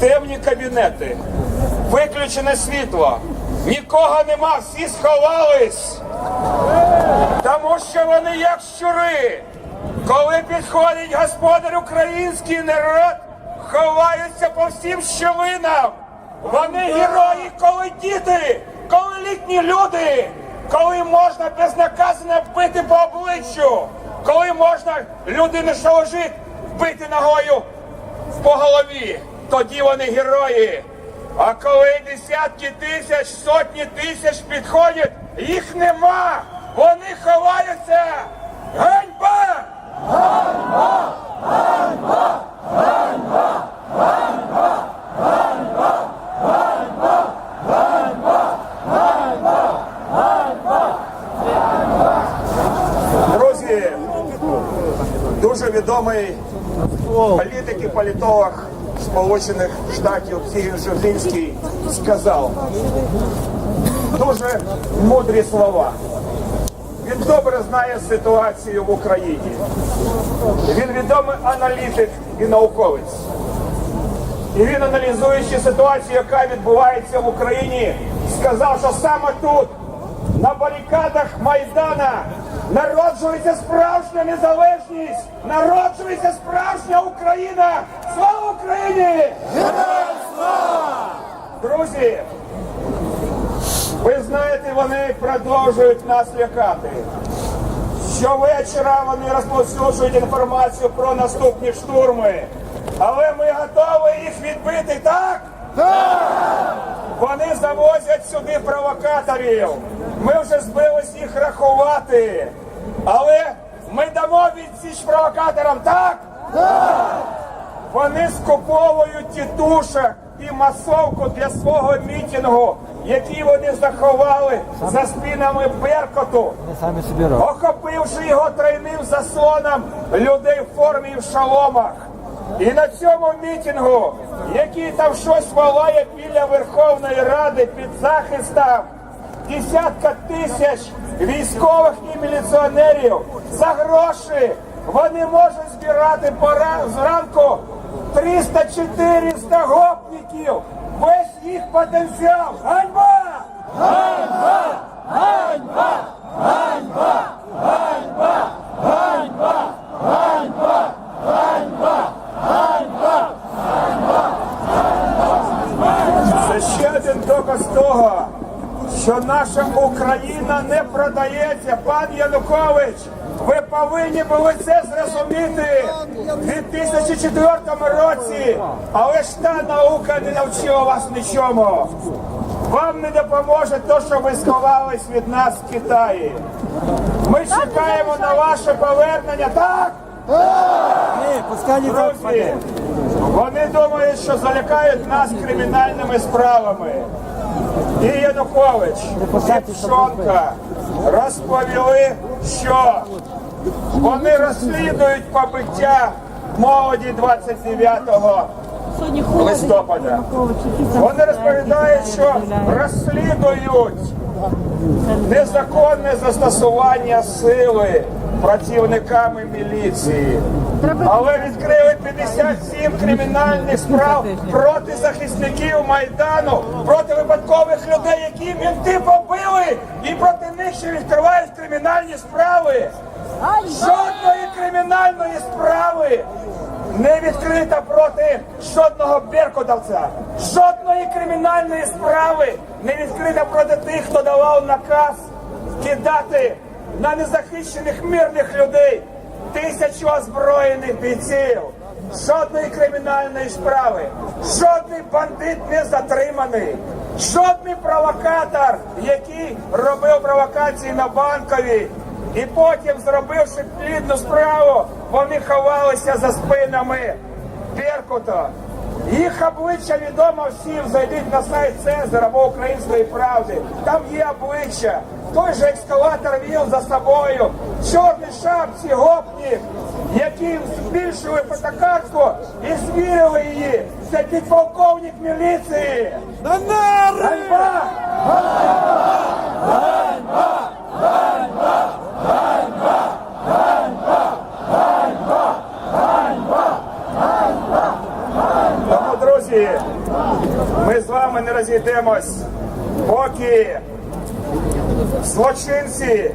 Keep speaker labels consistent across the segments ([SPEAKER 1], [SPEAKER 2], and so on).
[SPEAKER 1] темні кабінети, виключене світло. Нікого нема, всі сховались. Тому що вони як щури. Коли підходить господар український народ, ховаються по всім щілинам. Вони герої, коли діти, коли літні люди, коли можна безнаказано бити по обличчю, коли можна людину, що лежить, бити ногою по голові. Тоді вони герої. А коли десятки тисяч, сотні тисяч підходять, їх нема. Вони ховаються. Ганьба! Гамба. Ганьба. Ганба. Ганьба. Ганьба. Друзі, дуже відомий політик і політолог Сполучених Штатів Сігін Шевчинський сказав дуже мудрі слова. Він добре знає ситуацію в Україні. Він відомий аналітик і науковець. І він, аналізуючи ситуацію, яка відбувається в Україні, сказав, що саме тут, на барикадах Майдана, народжується справжня незалежність, народжується справжня Україна. Україні! Слава! Друзі, ви знаєте, вони продовжують нас лякати. Щовечора вони розповсюджують інформацію про наступні штурми. Але ми готові їх відбити, так? Так! Вони завозять сюди провокаторів. Ми вже збились їх рахувати. Але ми дамо відсіч провокаторам, так? Так! Вони скуповують тітушок і масовку для свого мітингу, який вони заховали за спинами Беркоту охопивши його тройним заслоном людей в формі і в шаломах. І на цьому мітингу, який там щось волає біля Верховної Ради під захистом десятка тисяч військових і міліціонерів. За гроші, вони можуть збирати пора зранку 300-400 гопників. Весь їх потенціал. Ганьба! Це ще один доказ того, що наша Україна не продається. Пан Янукович, ви повинні були це зрозуміти в 2004 році, але ж та наука не навчила вас нічому. Вам не допоможе те, що ви сховались від нас в Китаї. Ми чекаємо на ваше повернення, так?
[SPEAKER 2] Ні, пускай не так
[SPEAKER 1] Друзі, вони думають, що залякають нас кримінальними справами. І Янукович, і Пшонка розповіли, що вони розслідують побиття молоді 29 листопада. Вони розповідають, що розслідують незаконне застосування сили працівниками міліції. Але відкрили 57 кримінальних справ проти захисників Майдану, проти випадкових людей, які мінти побили, і проти них ще відкривають кримінальні справи. Жодної кримінальної справи не відкрита проти жодного беркутовця. Жодної кримінальної справи не відкрита проти тих, хто давав наказ кидати на незахищених мирних людей тисячу озброєних бійців. Жодної кримінальної справи, жодний бандит не затриманий, жодний провокатор, який робив провокації на банковій, і потім, зробивши плідну справу, вони ховалися за спинами Беркута. Їх обличчя відомо всім. Зайдіть на сайт Цезар або Української правди. Там є обличчя. Той же ескалатор вів за собою. Чорний шапці, гопнік, які збільшили фотокартку і звірили її. Це підполковник міліції. Ганьба! Тому, друзі, Друзі, ми з вами не розійдемось, поки злочинці,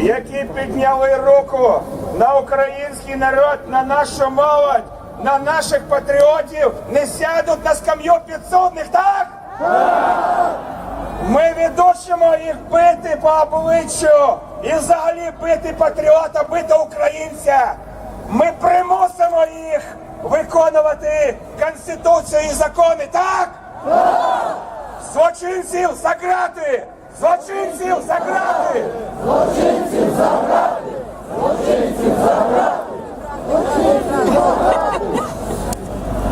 [SPEAKER 1] які підняли руку на український народ, на нашу молодь, на наших патріотів, не сядуть на скам'ю підсудних, так? Ми відучимо їх бити по обличчю і взагалі бити патріота, бити українця. Ми примусимо їх виконувати Конституцію і закони, так? Злочинців заграти! Злочинців заграти!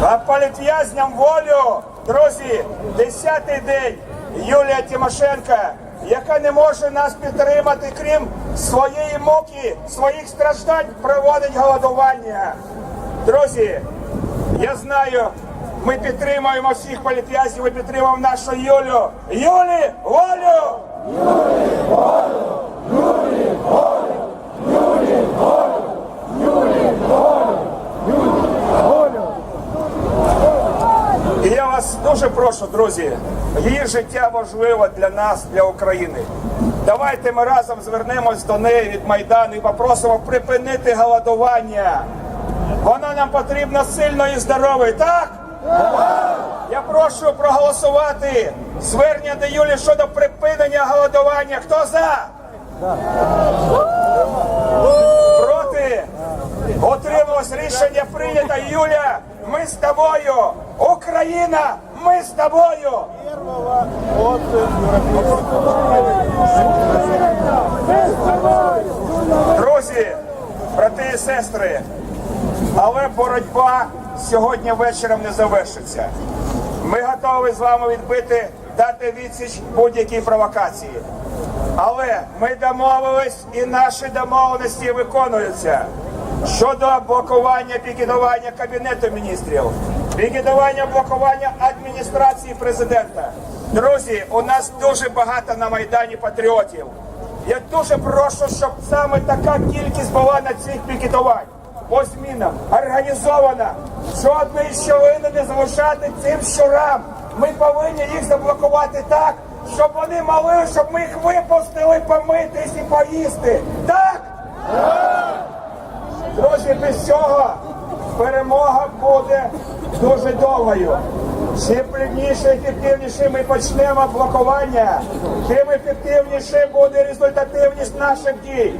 [SPEAKER 1] А політв'язням волю, друзі, десятий день Юлія Тимошенко, яка не може нас підтримати, крім своєї муки, своїх страждань, проводить голодування. Друзі, я знаю, ми підтримуємо всіх політв'язнів, ми підтримуємо нашу Юлю. Юлі, волю! Юлі волі. Юлі волю. Юлі волю. Юлі. І я вас дуже прошу, друзі, її життя важливо для нас, для України. Давайте ми разом звернемось до неї від Майдану і попросимо припинити голодування. Вона нам потрібна сильно і здоровою, так? Я прошу проголосувати звернення до Юлі щодо припинення голодування. Хто за? Проти? Отрималось рішення прийнято. Юля, ми з тобою. Україна, ми з тобою. Друзі, брати і сестри, але боротьба сьогодні вечором не завершиться. Ми готові з вами відбити, дати відсіч будь-якій провокації. Але ми домовились і наші домовленості виконуються. Щодо блокування пікетування Кабінету міністрів, пікетування блокування адміністрації президента. Друзі, у нас дуже багато на Майдані патріотів. Я дуже прошу, щоб саме така кількість була на цих пікетувань. По змінам організована. Жодної щілини не залишати цим щурам. Ми повинні їх заблокувати так, щоб вони мали, щоб ми їх випустили помитись і поїсти. Так? Друзі, без цього перемога буде дуже довгою. Чим плідніше ефективніше ми почнемо блокування, тим ефективніше буде результативність наших дій.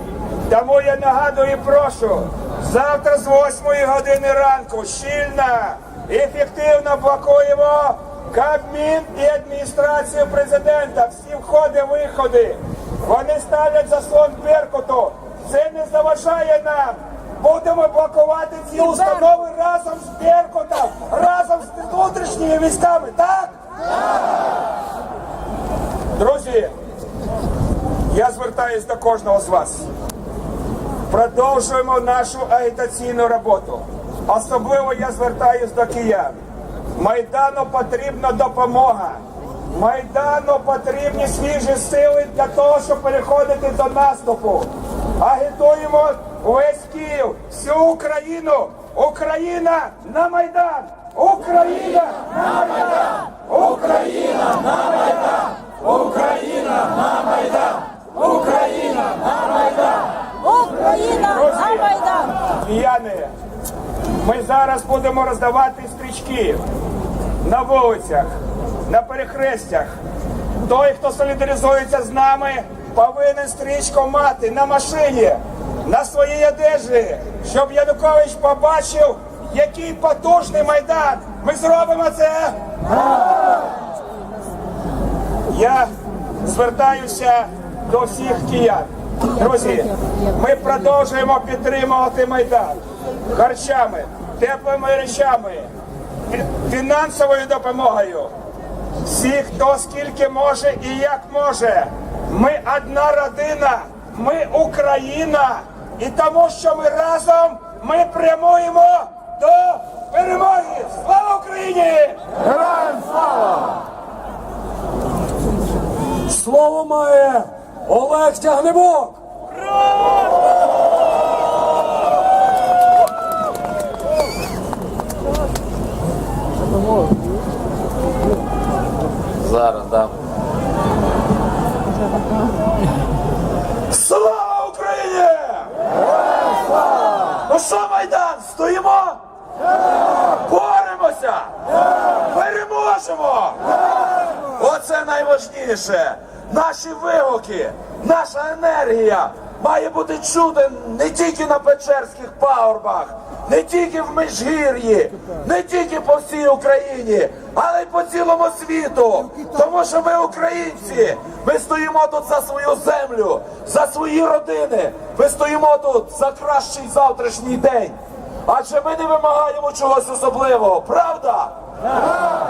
[SPEAKER 1] Тому я нагадую і прошу, завтра з 8 години ранку щільно ефективно блокуємо Кабмін і адміністрацію президента. Всі входи, виходи. Вони ставлять заслон Беркуту. Це не заважає нам. Будемо блокувати ці установи разом з Беркутом, разом з внутрішніми військами, так? Друзі, я звертаюсь до кожного з вас. Продовжуємо нашу агітаційну роботу. Особливо я звертаюсь до киян. Майдану потрібна допомога. Майдану потрібні свіжі сили для того, щоб переходити до наступу. Агітуємо весь Київ, всю Україну. Україна на Майдан! Україна на Майдан! Україна на Майдан! Україна на Майдан! Україна на Майдан!
[SPEAKER 3] Україна на Майдан!
[SPEAKER 1] Кияни, ми зараз будемо роздавати стрічки на вулицях, на перехрестях. Той, хто солідаризується з нами, повинен стрічку мати на машині, на своїй одежі, щоб Янукович побачив, який потужний майдан. Ми зробимо це. Я звертаюся до всіх киян. Друзі, ми продовжуємо підтримувати Майдан харчами, теплими речами, фінансовою допомогою. Всі, хто скільки може і як може. Ми одна родина, ми Україна. І тому, що ми разом, ми прямуємо до перемоги. Слава Україні! Героям слава!
[SPEAKER 2] Слово має Олег Тягнебок.
[SPEAKER 4] Зараз, да.
[SPEAKER 5] Слава Україні! Ну що, Майдан, стоїмо? Боремося! Переможемо! Оце найважніше. Наші вигуки, наша енергія має бути чути не тільки на Печерських пагорбах, не тільки в Межгір'ї, не тільки по всій Україні, але й по цілому світу. Тому що ми українці, ми стоїмо тут за свою землю, за свої родини. Ми стоїмо тут за кращий завтрашній день. Адже ми не вимагаємо чогось особливого, правда?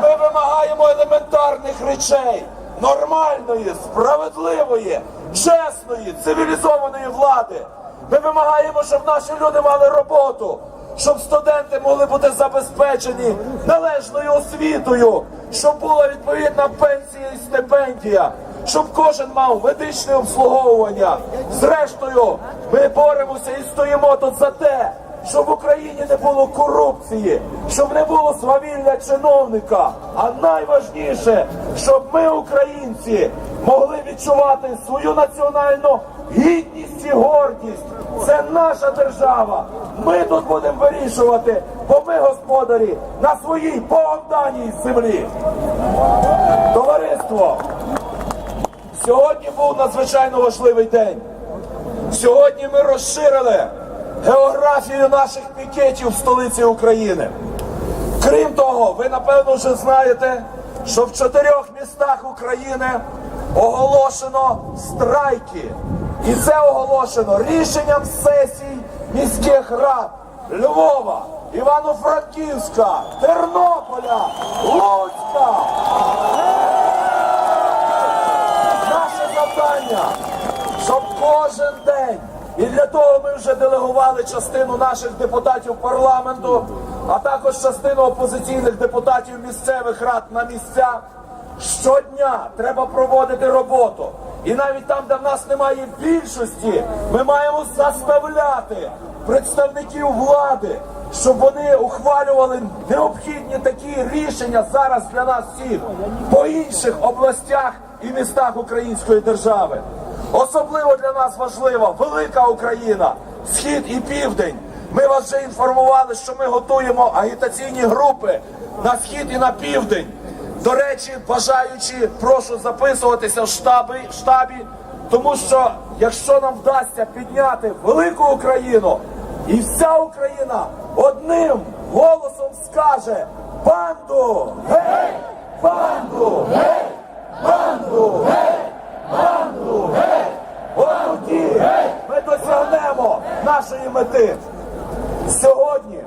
[SPEAKER 5] Ми вимагаємо елементарних речей, нормальної, справедливої, чесної, цивілізованої влади. Ми вимагаємо, щоб наші люди мали роботу, щоб студенти могли бути забезпечені належною освітою, щоб була відповідна пенсія і стипендія, щоб кожен мав медичне обслуговування. Зрештою, ми боремося і стоїмо тут за те щоб в Україні не було корупції, щоб не було свавілля чиновника. А найважніше, щоб ми, українці, могли відчувати свою національну гідність і гордість. Це наша держава. Ми тут будемо вирішувати, бо ми господарі на своїй Богом землі. Товариство, сьогодні був надзвичайно важливий день. Сьогодні ми розширили географію наших пікетів в столиці України. Крім того, ви напевно вже знаєте, що в чотирьох містах України оголошено страйки. І це оголошено рішенням сесій міських рад Львова, Івано-Франківська, Тернополя, Луцька. Наше завдання, щоб кожен день, і для того ми вже делегували частину наших депутатів парламенту, а також частину опозиційних депутатів місцевих рад на місця. Щодня треба проводити роботу. І навіть там, де в нас немає більшості, ми маємо заставляти представників влади, щоб вони ухвалювали необхідні такі рішення зараз для нас всіх по інших областях і містах української держави. Особливо для нас важлива велика Україна, схід і південь. Ми вас вже інформували, що ми готуємо агітаційні групи на схід і на південь. До речі, бажаючи, прошу записуватися в штабі, штабі, тому що якщо нам вдасться підняти велику Україну, і вся Україна одним голосом скаже банду, гей, банду, гей, банду, гей, банду, гей, от тоді ми досягнемо нашої мети. Сьогодні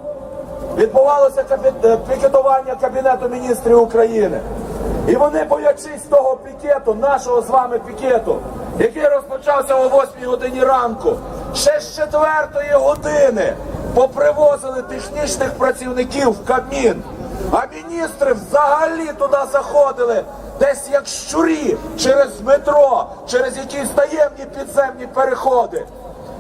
[SPEAKER 5] відбувалося е, пікетування Кабінету міністрів України. І вони, боячись того пікету, нашого з вами пікету, який розпочався о 8 годині ранку, ще з 4 години попривозили технічних працівників в Кабмін. А міністри взагалі туди заходили десь як щурі через метро, через якісь таємні підземні переходи.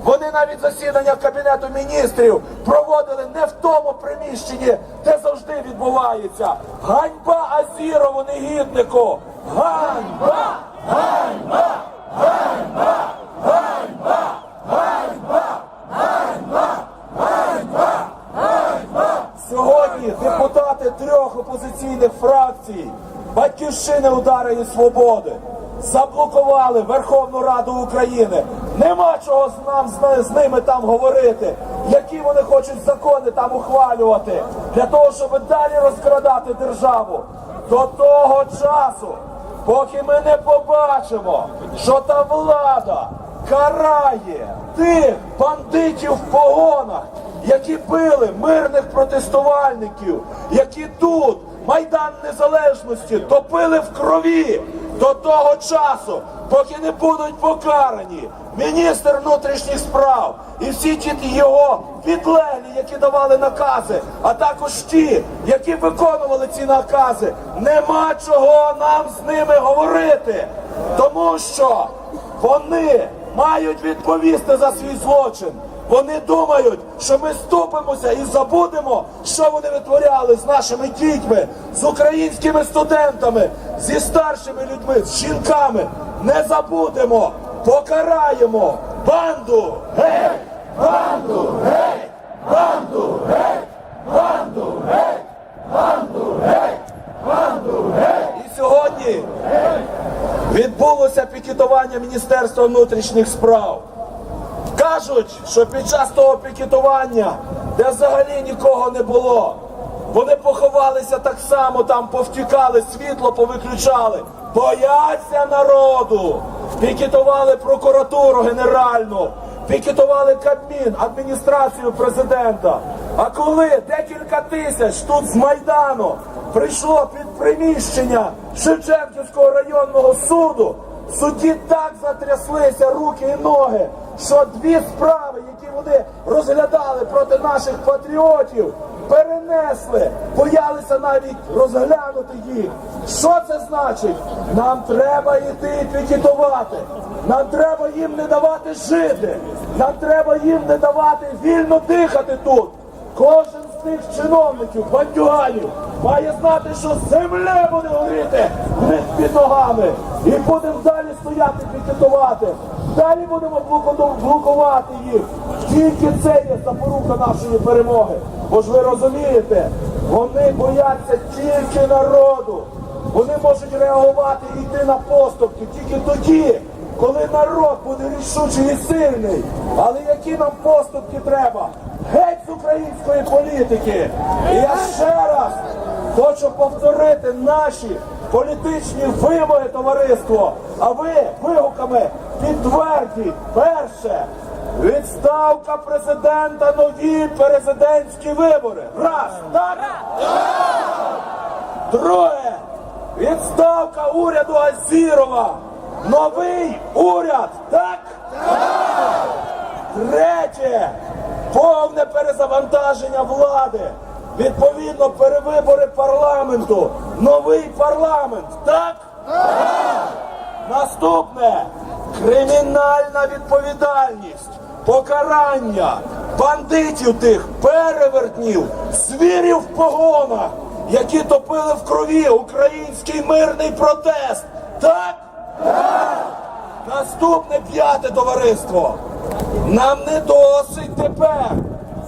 [SPEAKER 5] Вони навіть засідання Кабінету міністрів проводили не в тому приміщенні, де завжди відбувається. Ганьба Азірову негіднику! Ганьба! Ганьба! Ганьба! Ганьба! Ганьба! Ганьба! Ганьба! Ганьба! Сьогодні депутати трьох опозиційних фракцій Батьківщини удари і свободи заблокували Верховну Раду України. Нема чого з нам з ними там говорити, які вони хочуть закони там ухвалювати для того, щоб далі розкрадати державу. До того часу, поки ми не побачимо, що та влада карає тих бандитів в погонах, які били мирних протестувальників, які тут Майдан Незалежності топили в крові до того часу, поки не будуть покарані міністр внутрішніх справ і всі ті його підлеглі, які давали накази, а також ті, які виконували ці накази. Нема чого нам з ними говорити, тому що вони мають відповісти за свій злочин. Вони думають, що ми ступимося і забудемо, що вони витворяли з нашими дітьми, з українськими студентами, зі старшими людьми, з жінками. Не забудемо, покараємо банду! Геть! Банду! Геть! Банду! Геть! Банду! Геть! Банду! Геть! Банду! Геть! І сьогодні відбулося пікетування Міністерства внутрішніх справ. Кажуть, що під час того пікетування, де взагалі нікого не було, вони поховалися так само, там повтікали, світло повиключали, бояться народу, пікетували прокуратуру генеральну, пікетували Кабмін, адміністрацію президента. А коли декілька тисяч тут з Майдану прийшло під приміщення Шевченківського районного суду, в суді так затряслися руки і ноги, що дві справи, які вони розглядали проти наших патріотів, перенесли, боялися навіть розглянути їх. Що це значить? Нам треба йти і пікетувати. Нам треба їм не давати жити. Нам треба їм не давати вільно дихати тут. Кожен тих чиновників, бандюганів, має знати, що земля буде горіти під ногами. І будемо далі стояти, пікетувати. Далі будемо блокувати їх. Тільки це є запорука нашої перемоги. Бо ж ви розумієте, вони бояться тільки народу. Вони можуть реагувати і йти на поступки тільки тоді, коли народ буде рішучий і сильний. Але які нам поступки треба? Геть з української політики. І я ще раз хочу повторити наші політичні вимоги, товариство. А ви вигуками підтвердіть перше. Відставка президента, нові президентські вибори. Раз, так? Друге, відставка уряду Азірова. Новий уряд, так? Третє, повне перезавантаження влади. Відповідно, перевибори парламенту. Новий парламент, так? Наступне кримінальна відповідальність, покарання бандитів тих, перевертнів, звірів в погонах, які топили в крові український мирний протест. Так? Наступне п'яте товариство. Нам не досить тепер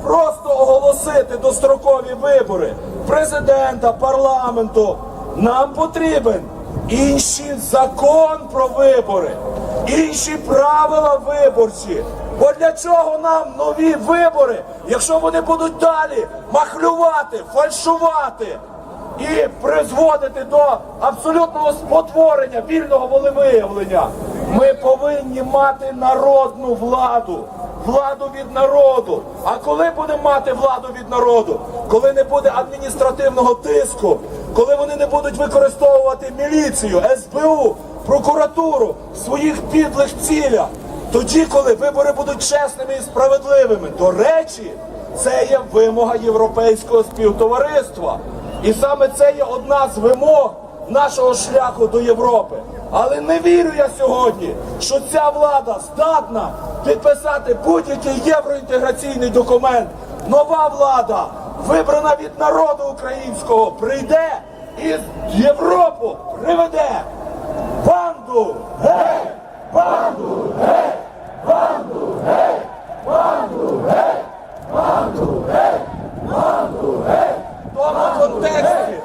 [SPEAKER 5] просто оголосити дострокові вибори президента, парламенту. Нам потрібен інший закон про вибори, інші правила виборчі. Бо для чого нам нові вибори, якщо вони будуть далі махлювати, фальшувати? І призводити до абсолютного спотворення вільного волевиявлення. Ми повинні мати народну владу, владу від народу. А коли будемо мати владу від народу? Коли не буде адміністративного тиску, коли вони не будуть використовувати міліцію, СБУ, прокуратуру в своїх підлих цілях. Тоді, коли вибори будуть чесними і справедливими, до речі, це є вимога європейського співтовариства. І саме це є одна з вимог нашого шляху до Європи. Але не вірю я сьогодні, що ця влада здатна підписати будь-який євроінтеграційний документ. Нова влада, вибрана від народу українського, прийде і Європу приведе банду! Гей! Банду! Гей! Банду! Гей! Банду! Гей! Банду! Гей! Банду! Гей! В тому контексті.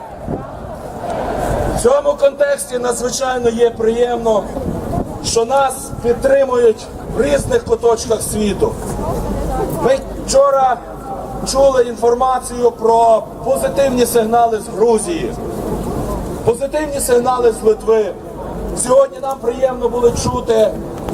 [SPEAKER 5] Цьому контексті надзвичайно є приємно, що нас підтримують в різних куточках світу. Ми вчора чули інформацію про позитивні сигнали з Грузії, позитивні сигнали з Литви. Сьогодні нам приємно було чути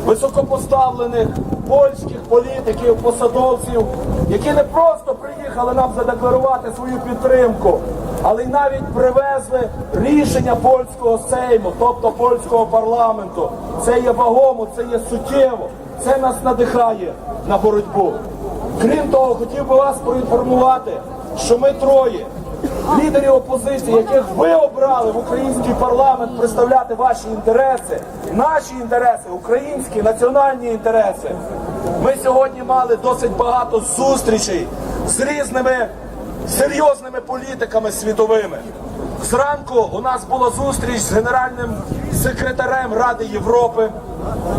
[SPEAKER 5] високопоставлених польських політиків, посадовців, які не просто приїхали нам задекларувати свою підтримку, але й навіть привезли рішення польського сейму, тобто польського парламенту. Це є вагомо, це є суттєво, це нас надихає на боротьбу. Крім того, хотів би вас проінформувати, що ми троє лідерів опозиції, яких ви обрали в український парламент представляти ваші інтереси, наші інтереси, українські національні інтереси. Ми сьогодні мали досить багато зустрічей з різними серйозними політиками світовими. Зранку у нас була зустріч з генеральним секретарем Ради Європи,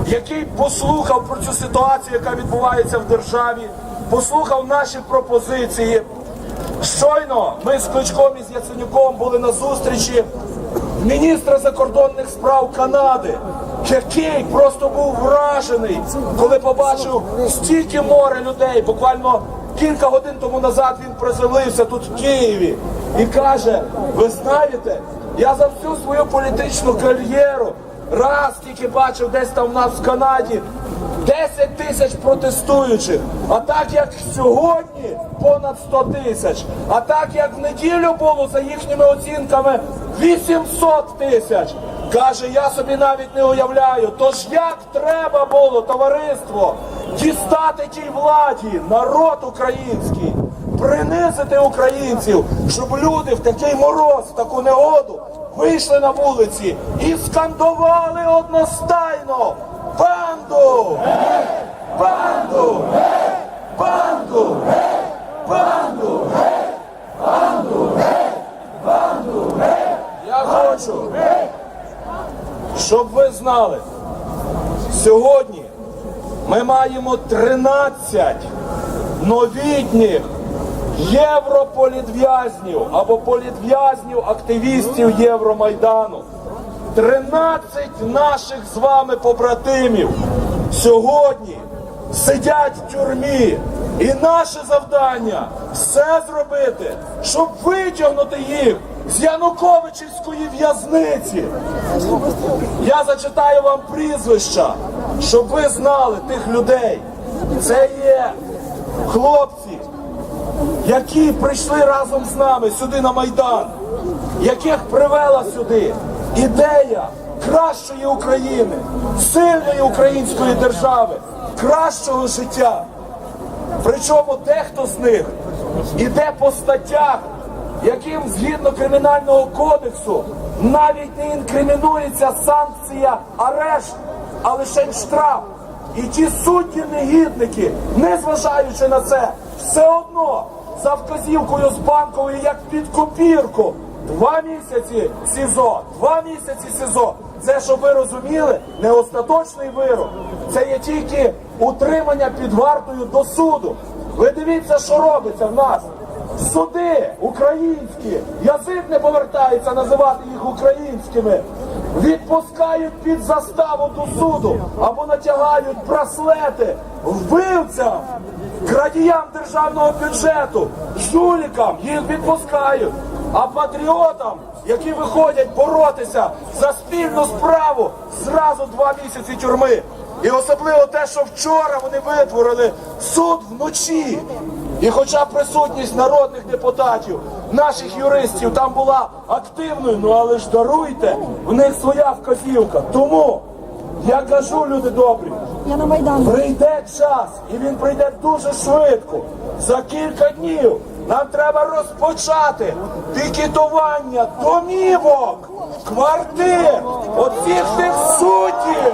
[SPEAKER 5] який послухав про цю ситуацію, яка відбувається в державі, послухав наші пропозиції. Щойно ми з Кличком і з Яценюком були на зустрічі міністра закордонних справ Канади, який просто був вражений, коли побачив стільки море людей. Буквально кілька годин тому назад він приземлився тут в Києві і каже: ви знаєте, я за всю свою політичну кар'єру раз тільки бачив десь там в нас в Канаді 10 тисяч протестуючих. А так як сьогодні понад 100 тисяч. А так як в неділю було за їхніми оцінками 800 тисяч. Каже, я собі навіть не уявляю. Тож як треба було, товариство, дістати тій владі, народ український, принизити українців, щоб люди в такий мороз, в таку негоду вийшли на вулиці і скандували одностайно банду! Банду! Банду! Банду! Банду! Я хочу, щоб ви знали, сьогодні ми маємо 13 новітніх європолітв'язнів або політв'язнів активістів Євромайдану. 13 наших з вами побратимів сьогодні сидять в тюрмі. І наше завдання все зробити, щоб витягнути їх з Януковичівської в'язниці. Я зачитаю вам прізвища, щоб ви знали тих людей. Це є хлопці, які прийшли разом з нами сюди на Майдан, яких привела сюди ідея кращої України, сильної української держави, кращого життя. Причому дехто з них іде по статтях, яким згідно кримінального кодексу навіть не інкримінується санкція арешт, а лише штраф. І ті судді негідники, незважаючи на це, все одно за вказівкою з банкової, як під копірку, два місяці СІЗО, два місяці СІЗО. Це, щоб ви розуміли, не остаточний вирок. Це є тільки утримання під вартою до суду. Ви дивіться, що робиться в нас. Суди українські, язик не повертається називати їх українськими. Відпускають під заставу до суду або натягають браслети вбивцям, крадіям державного бюджету, жулікам їх відпускають. А патріотам, які виходять боротися за спільну справу, зразу два місяці тюрми. І особливо те, що вчора вони витворили суд вночі. І хоча присутність народних депутатів, наших юристів там була активною, ну але ж даруйте, в них своя вказівка. Тому я кажу, люди добрі,
[SPEAKER 3] Я на Майдан.
[SPEAKER 5] прийде час, і він прийде дуже швидко. За кілька днів нам треба розпочати пікетування домівок, квартир, оцих тих суддів.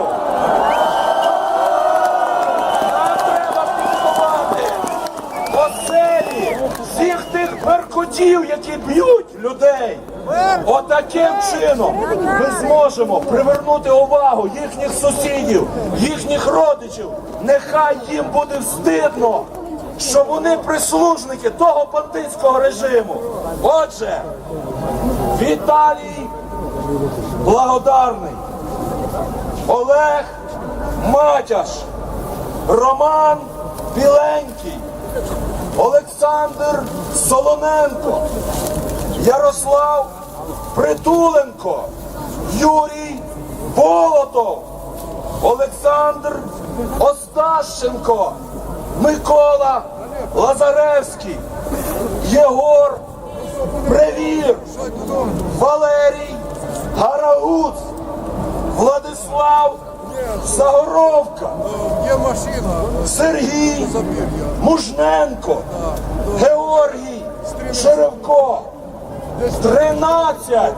[SPEAKER 5] Нам треба пікетувати оселі тих беркутів, які б'ють людей. Отаким чином ми зможемо привернути увагу їхніх сусідів, їхніх родичів. Нехай їм буде встидно, що вони прислужники того бандитського режиму. Отже, Віталій Благодарний, Олег Матяш, Роман Біленький, Олександр Солоненко, Ярослав Притуленко, Юрій Болотов, Олександр Остащенко, Микола Лазаревський, Єгор Превір, Валерій Гарагуц, Владислав Загоровка,
[SPEAKER 6] Є машина.
[SPEAKER 5] Сергій Мужненко, Георгій Шеревко, 13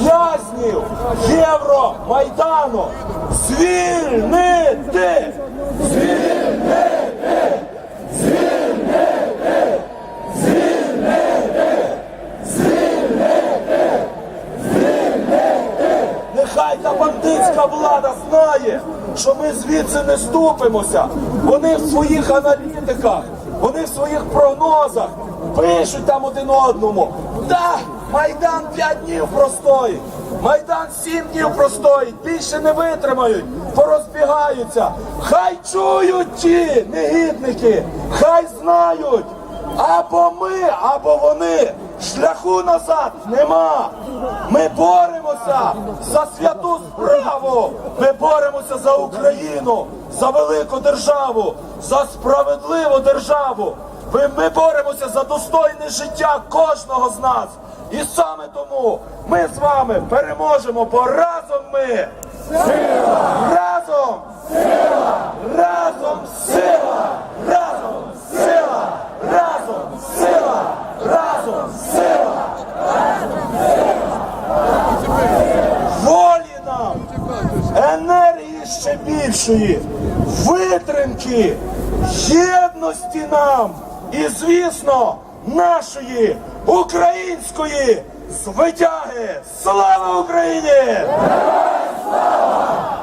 [SPEAKER 5] в'язнів Євромайдану звільнити! Та бандитська влада знає, що ми звідси не ступимося. Вони в своїх аналітиках, вони в своїх прогнозах пишуть там один одному. Да, Майдан 5 днів простоїть, Майдан 7 днів простоїть, більше не витримають, порозбігаються. Хай чують ті негідники, хай знають. Або ми, або вони. Шляху назад нема. Ми боремося за святу справу. Ми боремося за Україну, за велику державу, за справедливу державу. Ми, ми боремося за достойне життя кожного з нас. І саме тому ми з вами переможемо, бо разом ми. Сила! Разом! Сила! Разом сила! Разом сила! Разом сила! Разом сила! Волі нам! Енергії ще більшої, витримки, єдності нам і, звісно, нашої української звитяги! Слава Україні! Слава!